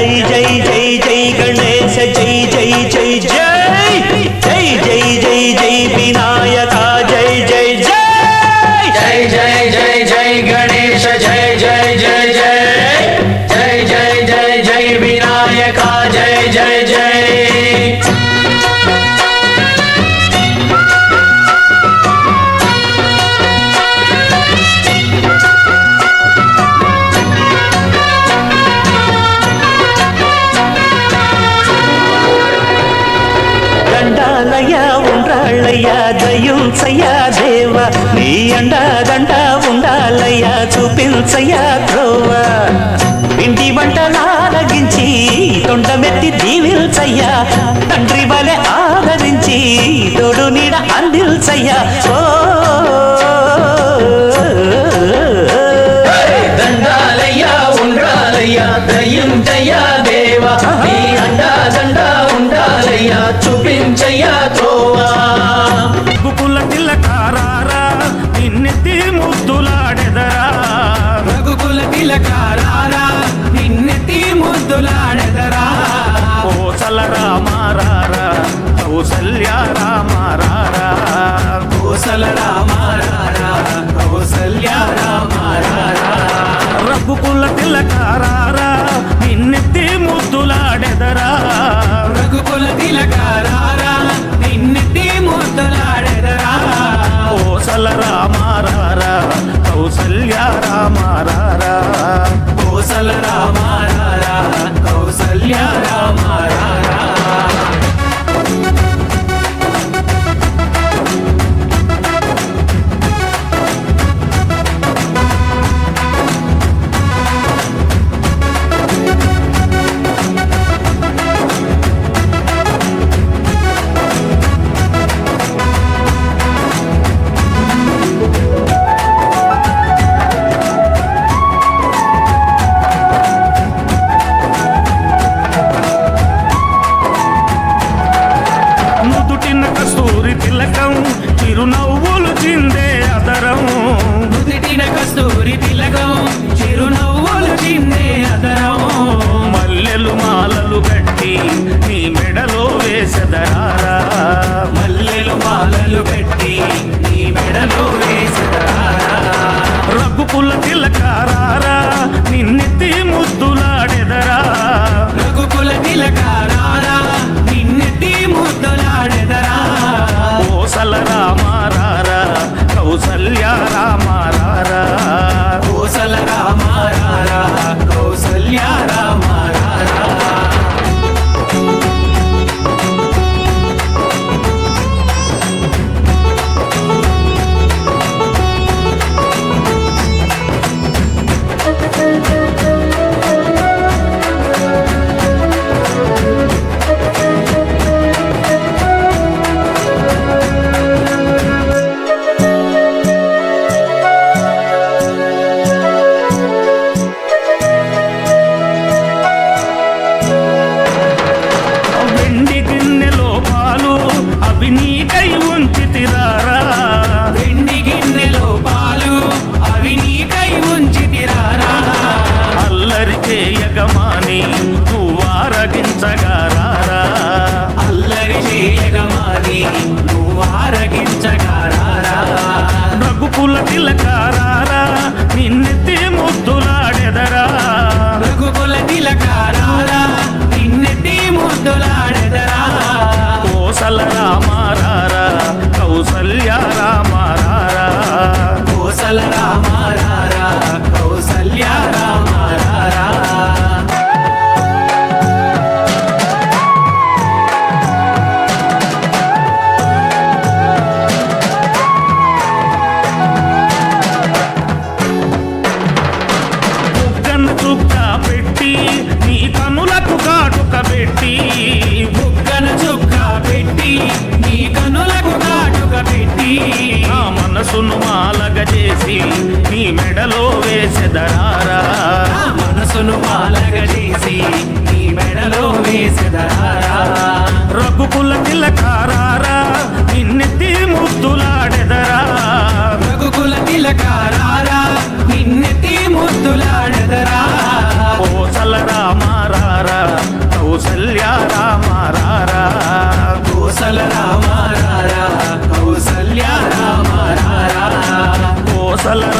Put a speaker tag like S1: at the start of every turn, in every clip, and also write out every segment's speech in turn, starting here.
S1: ay. la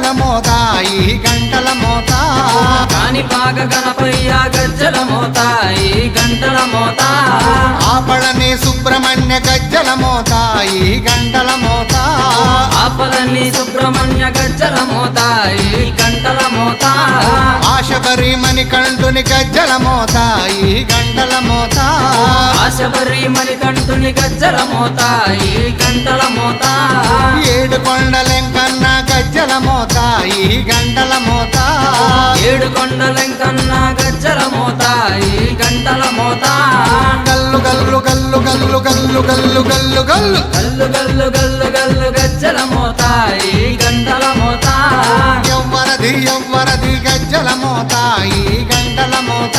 S1: గజ్జల మోత ఈ గంటల మోత.
S2: కాణిపాక గణపయ్య గజ్జల మోత ఈ గంటల మోత.
S1: ఆపళని సుబ్రహ్మణ్య గజ్జల మోత ఈ గంటల మోత.
S2: ఆపలన్ని సుబ్రహ్మణ్య గజ్జల మోత ఈ గంటల మోత.
S1: ఆశబరి మణికంఠుని గజ్జల మోత ఈ గంటల మోత.
S2: ఆశబరి మణికంఠుని గజ్జల మోత ఈ గంటల మోత.
S1: ఏడు కొండలెంకన్న గజ్జల మోత ఈ గంటల మోత.
S2: ఏడు కొండలెంకన్న గజ్జల మోత ఈ గంటల మోత.
S1: గల్లు గల్లు గల్లు గల్లు గల్లు గల్లు గల్లు గల్లు.
S2: గల్లు గల్లు గల్లు గల్లు గజ్జల మోత ఈ గంటల మోత.
S1: ఎవ్వరది ఎవ్వరది గజ్జల మోత ఈ గంటల మోత.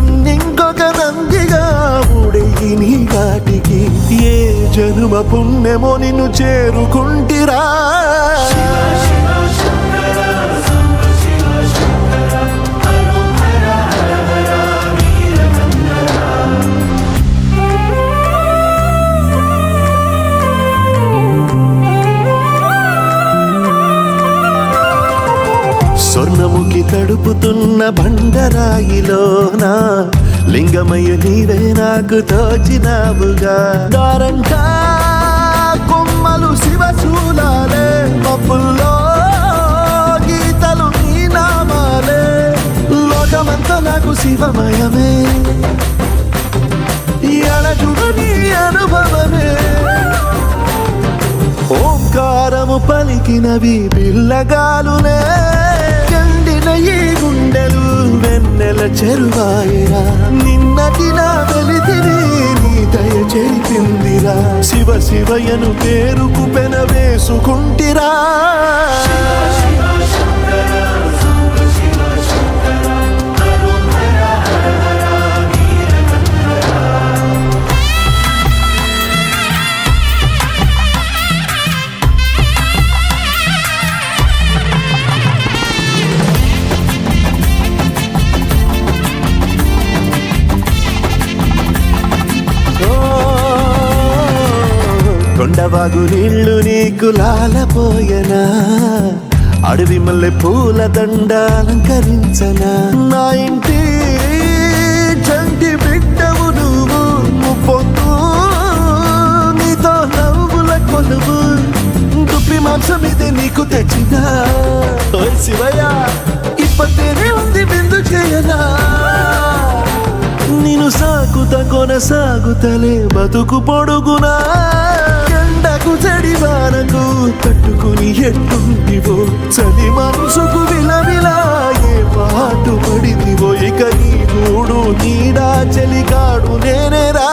S3: నన్నింకొక నందిగా ఊడెయ్యి నీ కాటికి ఏ జనుమ పుణ్యమో నిన్ను చేరుకుంటిరా. స్వర్ణముఖి బండరాయిలోన లింగమయ్య నీవే నాకు తోచినావుగా. దారంటా కొమ్మలు శివశూలాలే మబ్బుల్లో గీతలు నీ నామాలే. లోకమంతా నాకు శివమయమే. ఈ అణజుడు నీ అనుభవమే. ఓంకారము పలికినవి పిల్లగాలునే ఎండిన ఈ గుండెలు వెన్నెల చెరువాయిరా. నిన్నటి నా వెలితిని నీ దయ చెరిపిందిరా. శివ శివయను పేరుకు పెన వేసుకుంటిరా నీకు అడవి మల్లె పూల దండ అలంకరించనా? నా ఇంటి చంటి బిడ్డవు నువ్వు ముప్పొద్దు నీతో నవ్వుల కొలువు దుప్పి మాంసం ఇది నీకు తెచ్చినా. శివయ్య ఇప్పటినే ఉంది బిందు చేయనా? నిన్ను సాకు కొనసాగుతలే బతుకు పొడుగునా. ఎండకు చెడి వానకు తట్టుకుని ఎట్టుంటివో చలి మనసుకు విలవిలా ఏ పాటు పడిదివో ఇక నీ గూడు నీడా చలికాడు నేనేరా.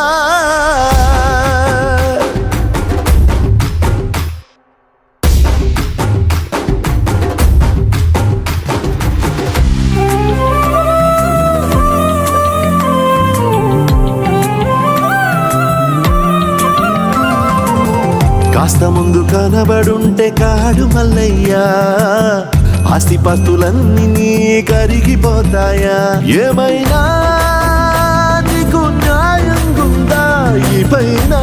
S3: కనబడుంటే కాడు మల్లయ్యా. ఆస్తిపాస్తులన్నీ నీ కరిగిపోతాయా. ఏమైనా నీకు న్యాయం గుందా ఈ పైనా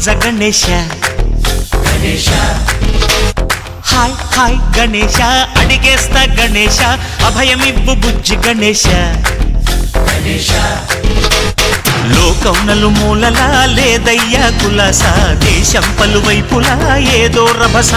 S4: జయములివ్వు బొజ్జ గణేశ. హాయ్ హాయ్ గణేశ. అడిగేస్తా గణేశ. అభయమివ్వు బుజ్జి గణేశ. లోకౌనలు మూలలా లేదయ్యా కులాస. దేశం పలువైపులా ఏదో రభస.